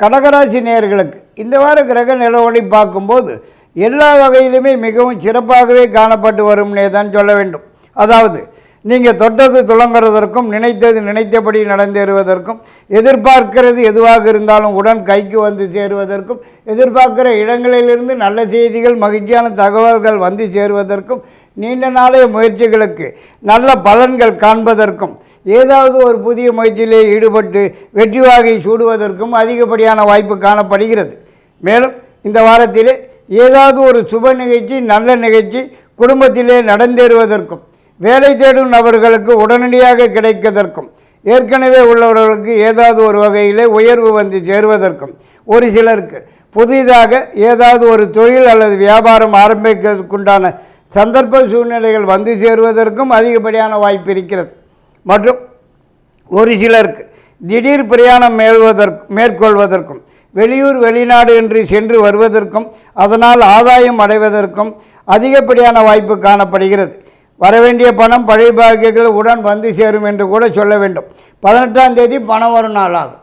கடகராசி நேர்களுக்கு இந்த வார கிரக நிலவடி பார்க்கும்போது எல்லா வகையிலுமே மிகவும் சிறப்பாகவே காணப்பட்டு வரும்னே தான் சொல்ல வேண்டும். அதாவது நீங்கள் தொட்டது துளங்குறதற்கும் நினைத்தது நினைத்தபடி நடந்தேறுவதற்கும் எதிர்பார்க்கிறது எதுவாக இருந்தாலும் உடன் கைக்கு வந்து சேருவதற்கும் எதிர்பார்க்கிற இடங்களிலிருந்து நல்ல செய்திகள் மகிழ்ச்சியான தகவல்கள் வந்து சேருவதற்கும் நீண்ட நாளைய முயற்சிகளுக்கு நல்ல பலன்கள் காண்பதற்கும் ஏதாவது ஒரு புதிய முயற்சியிலே ஈடுபட்டு வெற்றி வாகை சூடுவதற்கும் அதிகப்படியான வாய்ப்பு காணப்படுகிறது. மேலும் இந்த வாரத்திலே ஏதாவது ஒரு சுப நிகழ்ச்சி நல்ல நிகழ்ச்சி குடும்பத்திலே நடந்தேறுவதற்கும் வேலை தேடும் நபர்களுக்கு உடனடியாக கிடைப்பதற்கும் ஏற்கனவே உள்ளவர்களுக்கு ஏதாவது ஒரு வகையிலே உயர்வு வந்து சேருவதற்கும் ஒரு சிலருக்கு புதிதாக ஏதாவது ஒரு தொழில் அல்லது வியாபாரம் ஆரம்பிக்கிறதுக்குண்டான சந்தர்ப்ப சூழ்நிலைகள் வந்து சேருவதற்கும் அதிகப்படியான வாய்ப்பு இருக்கிறது. மற்றும் ஒரு சிலருக்கு திடீர் பிரயாணம் மேல்வதற்கு மேற்கொள்வதற்கும் வெளியூர் வெளிநாடு என்று சென்று வருவதற்கும் அதனால் ஆதாயம் அடைவதற்கும் அதிகப்படியான வாய்ப்பு காணப்படுகிறது. வரவேண்டிய பணம் பழைய பாக்கியங்கள் உடன் வந்து சேரும் என்று கூட சொல்ல வேண்டும். பதினெட்டாம் தேதி பணம் வரும் நாளாகும்.